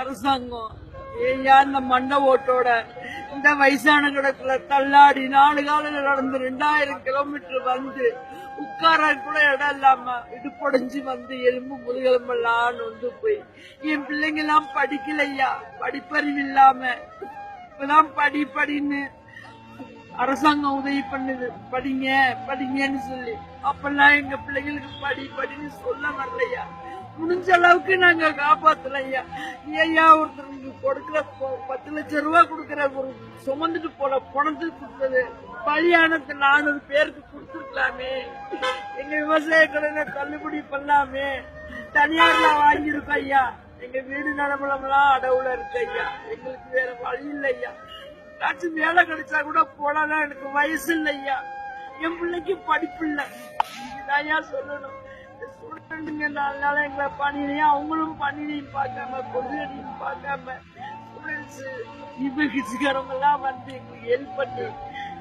அரசாங்கம். ஏயா இந்த மண்ட ஓட்டோட. இந்த வயசான கிடக்குல தள்ளாடி நாலு காலையில நடந்து ரெண்டாயிரம் கிலோமீட்டர் வந்து உட்கார கூட இடம் இல்லாம இடுப்படைஞ்சு வந்து எலும்பு முதுகெலும்பெல்லாம் வந்து போய். என் பிள்ளைங்க எல்லாம் படிக்கலையா? படிப்பறிவு இல்லாம. இப்பதான் படி படின்னு அரசாங்கம் உதவி பண்ணுது. படிங்க படிங்கன்னு சொல்லி. அப்பெல்லாம் எங்க பிள்ளைங்களுக்கு படி படின்னு சொல்ல வரலையா? முடிஞ்ச அளவுக்கு நாங்க காப்பாத்தல ஐயா. ஐயா ஒருத்தருக்கு கொடுக்கிற பத்து லட்சம் ரூபாய் கொடுக்கிற ஒரு சுமந்துட்டு போல பணத்துக்கு கொடுத்தது. பலியானத்து நானூறு பேருக்கு கொடுத்துருக்கலாமே. எங்க விவசாய கடனை தள்ளுபடி பண்ணலாமே. தனியார்ல வாங்கியிருக்கோம் ஐயா. எங்க வீடு நலமலம்லாம் அடவுல இருக்கு ஐயா. எங்களுக்கு வேற வழி இல்லை ஐயா. ஏதாச்சும் வேலை கிடைச்சா கூட போலாம் எனக்கு வயசு இல்லை ஐயா. என் பிள்ளைக்கு படிப்பு இல்லை. ஐயா சொல்லணும். ஸ்டூடெண்ட்டுங்க நாலு எங்களை பண்ணினையும் அவங்களும் பண்ணினையும் பார்க்காம பொதுவடியும் பார்க்காம ஸ்டூடெண்ட்ஸ் எல்லாம் வந்து எங்களுக்கு ஹெல்ப் பண்ணி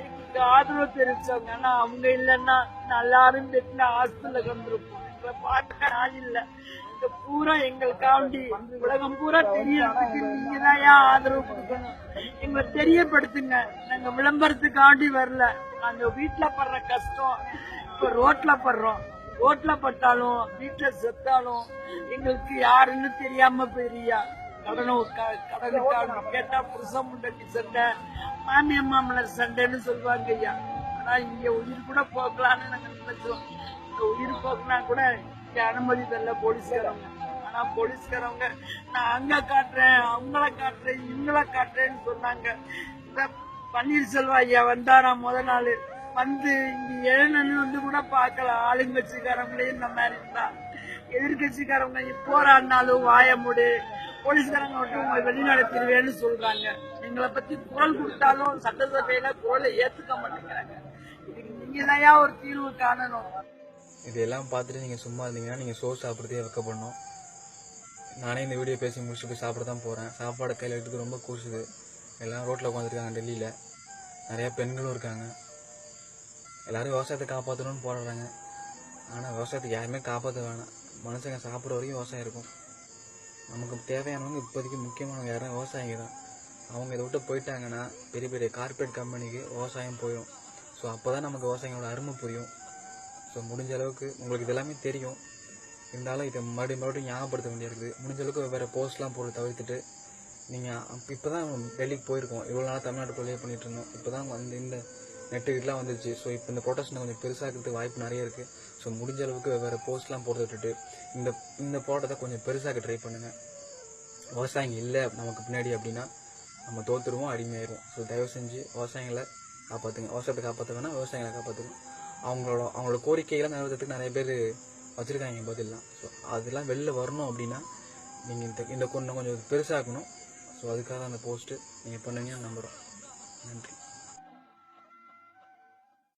எங்களுக்கு ஆதரவு தெரிவிச்சவங்க ஆனா அவங்க இல்லைன்னா எல்லாரும் பெட்டின ஹாஸ்பிட்டல கண்டிருப்போம் எங்களை பார்க்க ஆள் இல்லை. இந்த பூரா எங்களுக்காண்டி உலகம் பூரா தெரியறதுக்கு நீங்க தான் ஆதரவு கொடுக்கணும்? எங்களை தெரியப்படுத்துங்க. நாங்க விளம்பரத்துக்காண்டி வரல. நாங்க வீட்டுல படுற கஷ்டம் இப்ப ரோட்ல படுறோம். ரோட்ல பட்டாலும் வீட்டுல செத்தாலும் எங்களுக்கு யாருன்னு தெரியாம போயிரியா? கடனை கடனுக்காக கேட்டா புருஷன் முண்டட்டி சண்டை மாமியா மாமல சண்டைன்னு சொல்லுவாங்க ஐயா. ஆனா இங்க உயிர் கூட போக்கலாம்னு நாங்க நினைச்சோம். இந்த உயிர் போக்குனா கூட இங்க அனுமதி தரல போலீஸ்காரங்க. ஆனா போலீஸ்காரவங்க நான் அங்க காட்டுறேன் அவங்கள காட்டுறேன் இவங்கள காட்டுறேன்னு சொன்னாங்க. இந்த பன்னீர்செல்வம் ஐயா வந்தாராம் முத நாள். வந்து இங்க வந்து கூட பார்க்கல. ஆளுங்கட்சிக்காரங்களே இந்த மாதிரி இருந்தா. எதிர்கட்சிக்காரவங்க போராடினாலும் வாய முடி. போலீஸ்காரங்க மட்டும் உங்களை வெளிநடத்திடுவேன்னு சொல்றாங்க. எங்களை பத்தி குரல் கொடுத்தாலும் சட்டசபையில குரலை ஏத்துக்க மாட்டேங்கிறாங்க. இதுக்கு நீங்க தான் ஒரு தீர்வு காணணும். இதெல்லாம் பார்த்துட்டு நீங்கள் சும்மா இருந்தீங்கன்னா நீங்கள் சோறு சாப்பிட்றதே வைக்கப்படணும். நானே இந்த வீடியோ பேசி முடிச்சுட்டு போய் சாப்பிட தான் போகிறேன் சாப்பாடு கையில் எடுத்துட்டு ரொம்ப கூசுது. எல்லாம் ரோட்டில் உட்காந்துருக்காங்க டெல்லியில். நிறையா பெண்களும் இருக்காங்க. எல்லாரும் விவசாயத்தை காப்பாற்றணும்னு போராடுறாங்க. ஆனால் விவசாயத்தை யாருமே காப்பாற்ற வேணாம். மனுஷங்க சாப்பிட்ற வரைக்கும் விவசாயம் இருக்கும். நமக்கு தேவையானவங்க இப்போதைக்கு முக்கியமானவங்க யாரும் விவசாயிங்க தான். அவங்க இதை விட்டு போயிட்டாங்கன்னா பெரிய பெரிய கார்ப்பரேட் கம்பெனிக்கு விவசாயம் போயிடும். ஸோ அப்போ தான் நமக்கு விவசாயிகளோட அருமை புரியும். ஸோ முடிஞ்ச அளவுக்கு உங்களுக்கு இது எல்லாமே தெரியும். இருந்தாலும் இதை மறுபடியும் மறுபடியும் ஞாபகப்படுத்த வேண்டியிருக்குது முடிஞ்ச அளவுக்கு வேறு போஸ்ட்லாம் போட்டு தவிர்த்துட்டு நீங்கள் இப்போ தான் டெல்லிக்கு போயிருக்கோம். இவ்வளோ நாளாக தமிழ்நாட்டுக்குள்ளேயே பண்ணிகிட்டு இருந்தோம். இப்போ தான் வந்து இந்த நெட்டு இதெல்லாம் வந்துருச்சு ஸோ இப்போ இந்த ப்ரொடெஸ்ட் கொஞ்சம் பெருசாகிறதுக்கு வாய்ப்பு நிறைய இருக்குது ஸோ முடிஞ்ச அளவுக்கு வேறு போஸ்ட்லாம் போட்டு விட்டுட்டு இந்த இந்த போட்டத்தை கொஞ்சம் பெருசாக ட்ரை பண்ணுங்கள் விவசாயிங்க இல்லை நமக்கு பின்னாடி அப்படின்னா நம்ம தோற்றுருவோம் அடிமையாயிருவோம். ஸோ தயவு செஞ்சு விவசாயங்களை காப்பாற்றுங்க விவசாயத்தை காப்பாற்ற வேணாம் விவசாயங்களை காப்பாற்றுங்க அவங்களோட அவங்களோட கோரிக்கைகளை நிறைவேற்றத்துக்கு நிறைய பேர் வச்சுருக்காங்க பதிலாம் ஸோ அதெல்லாம் வெளில வரணும் அப்படின்னா நீங்கள் இந்த இந்த கொஞ்சம் கொஞ்சம் பெருசாக்கணும். ஸோ அதுக்காக அந்த போஸ்ட்டு நீங்கள் பண்ணுங்க நம்புகிறோம் நன்றி.